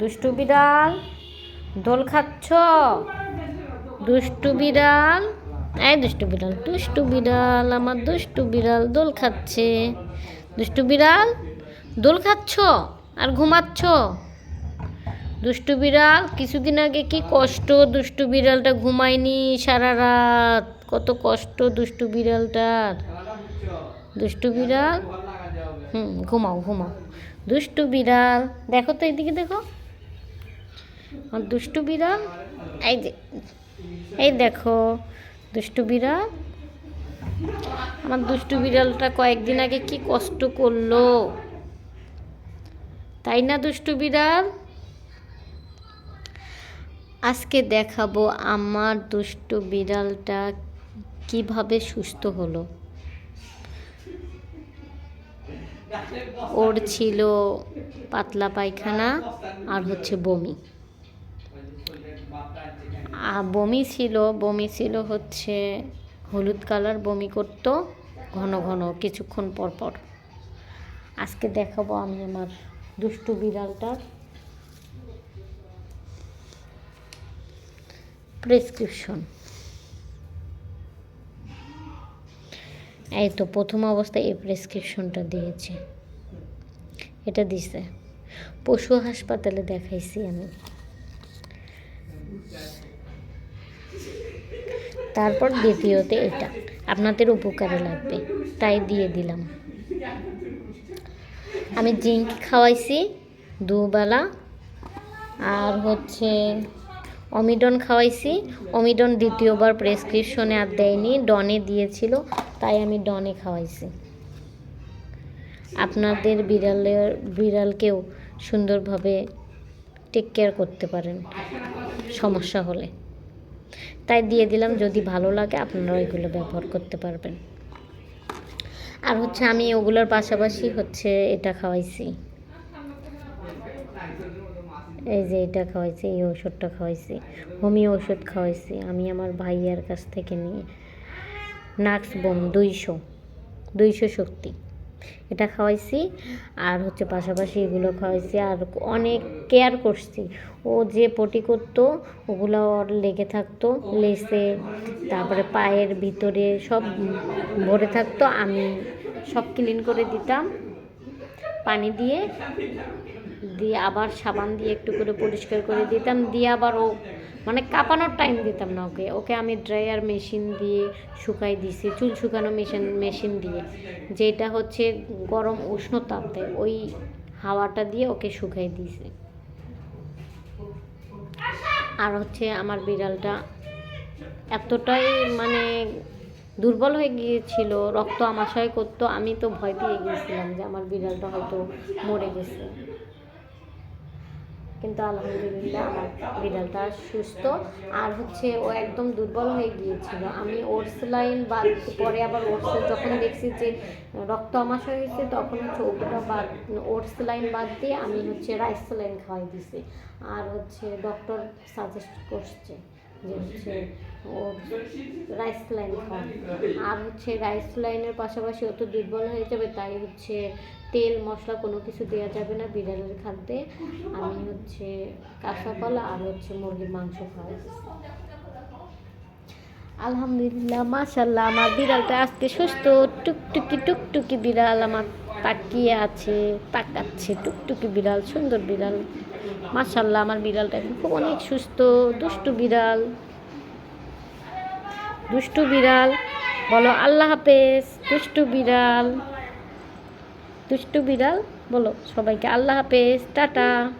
দুষ্টু বিড়াল, দোল খাচ্ছ? দুষ্টু বিড়াল, এই দুষ্টু বিড়াল দুষ্টু বিড়াল, আমার দুষ্টু বিড়াল দোল খাচ্ছে। দুষ্টু বিড়াল, দোল খাচ্ছ আর ঘুমাচ্ছ? দুষ্টু বিড়াল, কিছুদিন আগে কি কষ্ট দুষ্টু বিড়ালটা ঘুমায়নি সারা রাত? কত কষ্ট দুষ্টু বিড়ালটার। দুষ্টু বিড়াল, হুম, ঘুমাও ঘুমাও। দুষ্টু বিড়াল, দেখো তো এদিকে দেখো। দুষ্টু বিড়াল? এই যে, এই দেখো, দুষ্টু বিড়াল। আমার দুষ্টু বিড়ালটা কয়েকদিন আগে কি কষ্ট করল। তাই না, দুষ্টু বিড়াল? আজকে দেখাবো আমার দুষ্টু বিড়ালটা কীভাবে সুস্থ হলো। ওর ছিল পাতলা পায়খানা আর হচ্ছে বমি। বমি ছিল বমি ছিল হচ্ছে হলুদ কালার, বমি করতো ঘন ঘন, কিছুক্ষণ পর পর। আজকে দেখাবো আমি আমার দুষ্টু বিড়ালটার প্রেসক্রিপশন এই তো প্রথম অবস্থায় এই প্রেসক্রিপশনটা দিয়েছে। এটা দিছে। পশু হাসপাতালে দেখাইছি আমি। তারপর দ্বিতীয়তে এটা। আপনাদের উপকারে লাগবে, তাই দিয়ে দিলাম। আমি জিঙ্ক খাওয়াইছি দুবেলা, আর হচ্ছে অমিডন খাওয়াইছি। অমিডন দ্বিতীয়বার প্রেসক্রিপশনে আর দেয়নি, ডনে দিয়েছিল, তাই আমি ডনে খাওয়াইছি। আপনাদের বিড়ালের বিড়ালকেও সুন্দরভাবে টেক কেয়ার করতে পারেন, সমস্যা হলে। তাই দিয়ে দিলাম, যদি ভালো লাগে আপনারা ওইগুলো ব্যবহার করতে পারবেন। আর হচ্ছে আমি ওগুলোর পাশাপাশি হচ্ছে এটা খাওয়াইছি। এই যে এটা খাওয়াইছি, এই ওষুধটা খাওয়াইছি, হোমিও ওষুধ খাওয়াইছি, আমি আমার ভাইয়ার কাছ থেকে নিয়ে, নাক্স বোম দুইশো দুইশো শক্তি। এটা খাওয়াইছি। আর হচ্ছে পাশাপাশি এগুলো খাওয়াইছি। আর অনেক কেয়ার করছি। ও যে পটি করতো, ওগুলো ওর লেগে থাকতো, লেসে, তারপরে পায়ের ভিতরে সব ভরে থাকতো। আমি সব ক্লিন করে দিতাম। পানি দিয়ে দিয়ে আবার সাবান দিয়ে একটু করে পরিষ্কার করে দিতাম। দিয়ে আবার ও মানে কাঁপানোর টাইম দিতাম না ওকে। ওকে আমি ড্রায়ার মেশিন দিয়ে শুকাই দিছি, চুল শুকানো মেশিন মেশিন দিয়ে। যেটা হচ্ছে গরম উষ্ণ দেয় ওই হাওয়াটা দিয়ে ওকে শুকাই দিয়েছি আর হচ্ছে আমার বিড়ালটা এতটাই মানে দুর্বল হয়ে গিয়েছিল, রক্ত আমাশয় করতো, আমি তো ভয় পেয়ে গিয়েছিলাম যে আমার বিড়ালটা হয়তো মরে গেছে। কিন্তু আলহামদুলিল্লাহ আমার বিড়ালটা সুস্থ। আর হচ্ছে ও একদম দুর্বল হয়ে গিয়েছিল। আমি ওটস লাইন বাদ পরে আবার ওটস, যখন দেখছি যে রক্ত আমাশয় হয়েছে তখন হচ্ছে ওগুলো বাদ ওটস লাইন বাদ দিয়ে আমি হচ্ছে রাইস লাইন খাওয়াই দিছি। আর হচ্ছে ডক্টর সাজেস্ট করছে। ও রাইস লাইন আর হচ্ছে রাইস লাইনের পাশাপাশি ও দুর্বল হয়ে যাবে, তাই হচ্ছে তেল, মশলা কোনো কিছু দেওয়া যাবে না বিড়ালের খাদ্যে। আমি হচ্ছে কাঁচা কলা আর হচ্ছে মুরগির মাংস খাওয়াই আলহামদুলিল্লাহ মাশাল্লাহ আমার বিড়ালটা আজকে সুস্থ। টুকটুকি টুকটুকি বিড়াল আমার তাকিয়ে আছে, তাকাচ্ছে। টুকটুকি বিড়াল, সুন্দর বিড়াল। মাশাল্লাহ আমার বিড়ালটা এখন খুব অনেক সুস্থ, দুষ্টু বিড়াল। দুষ্টু বিড়াল। বলো, আল্লাহ হাফেজ, দুষ্টু বিড়াল। দুষ্টু বিড়াল? বলো, সবাইকে আল্লাহ হাফেজ, টাটা।